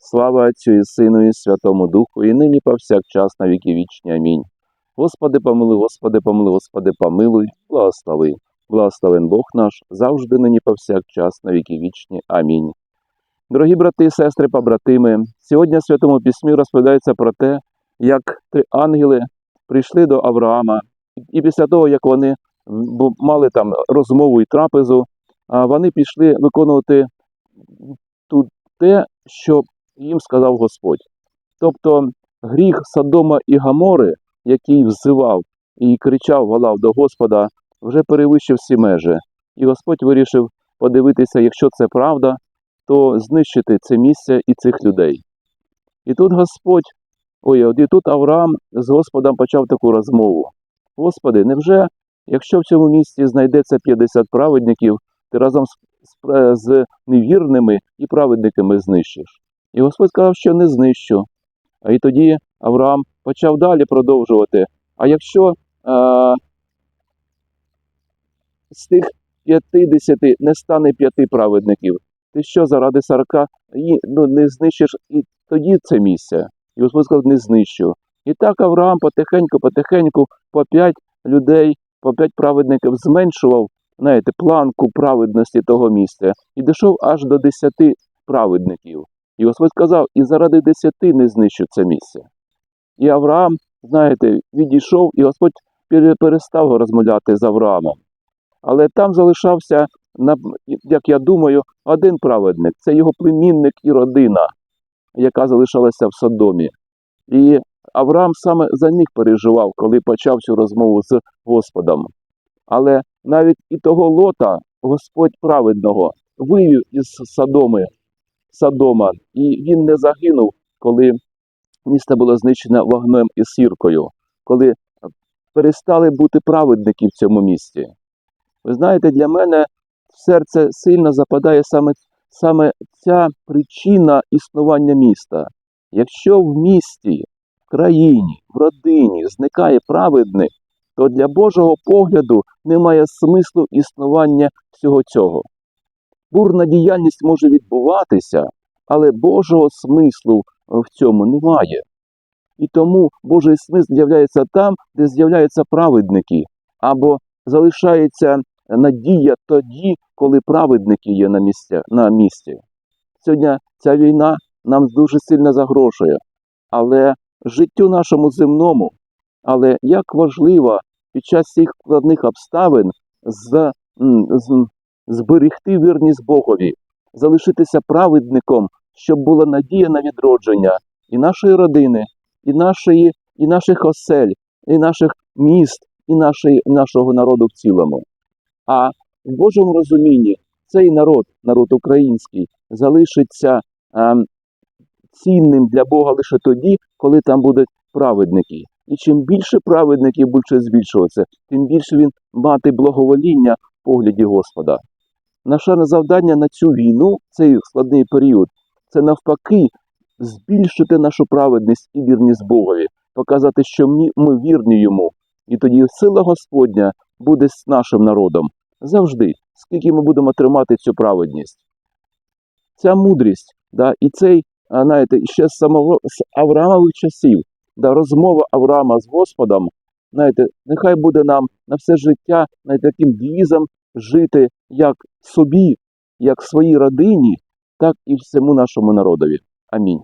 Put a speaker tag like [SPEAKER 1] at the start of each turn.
[SPEAKER 1] Слава Отцю і Сину, і Святому Духу, і нині повсякчас на віки вічні. Амінь. Господи, помилуй, Господи, помилуй, Господи, помилуй, благослови. Благословен Бог наш, завжди нині повсякчас на віки вічні. Амінь. Дорогі брати сестри, побратими, сьогодні в Святому Письмі розповідається про те, як три ангели прийшли до Авраама, і після того, як вони мали там розмову і трапезу, вони пішли виконувати те, що їм сказав Господь. Тобто гріх Содома і Гамори, який взивав і кричав, волав до Господа, вже перевищив всі межі. І Господь вирішив подивитися, якщо це правда, то знищити це місце і цих людей. І тут Господь, ой, і тут Авраам з Господом почав таку розмову. Господи, невже, якщо в цьому місці знайдеться 50 праведників, ти разом з, з, е, з невірними і праведниками знищиш? І Господь сказав, що не знищу. І тоді Авраам почав далі продовжувати. А якщо а, з тих 50 не стане п'яти праведників, ти що заради 40 і, ну, не знищиш і тоді це місце? І Господь сказав, не знищу. І так Авраам потихеньку, потихеньку по п'ять людей, по п'ять праведників зменшував знаєте, планку праведності того місця і дійшов аж до десяти праведників. І Господь сказав, і заради десяти не знищу це місце. І Авраам, знаєте, відійшов, і Господь перестав розмовляти з Авраамом. Але там залишався, як я думаю, один праведник це його племінник і родина, яка залишалася в Содомі. І Авраам саме за них переживав, коли почав цю розмову з Господом. Але навіть і того лота Господь праведного вивів із Содоми, Содома, і він не загинув, коли місто було знищено вогнем і сіркою, коли перестали бути праведники в цьому місті. Ви знаєте, для мене в серце сильно западає саме, саме ця причина існування міста. Якщо в місті, в країні, в родині зникає праведник, то для Божого погляду немає смислу існування всього цього. Бурна діяльність може відбуватися, але Божого смислу в цьому немає. І тому Божий смисл з'являється там, де з'являються праведники, або залишається надія тоді, коли праведники є на, місця, на місці. Сьогодні ця війна нам дуже сильно загрожує, але життю нашому земному, але як важливо під час цих складних обставин з, з, зберегти вірність Богові, залишитися праведником, щоб була надія на відродження і нашої родини, і, нашої, і наших осель, і наших міст, і нашої, нашого народу в цілому. А в Божому розумінні цей народ, народ український, залишиться ем, цінним для Бога лише тоді, коли там будуть праведники. І чим більше праведників буде збільшуватися, тим більше він мати благовоління в погляді Господа. Наше завдання на цю війну, цей складний період, це навпаки збільшити нашу праведність і вірність Богові, показати, що ми, ми вірні йому. І тоді сила Господня буде з нашим народом завжди, скільки ми будемо тримати цю праведність. Ця мудрість, да, і цей, знаєте, ще з самого з Авраамових часів, да, розмова Авраама з Господом, знаєте, нехай буде нам на все життя знаєте, таким девізом жити як собі, як своїй родині, так і всьому нашому народові. Амінь.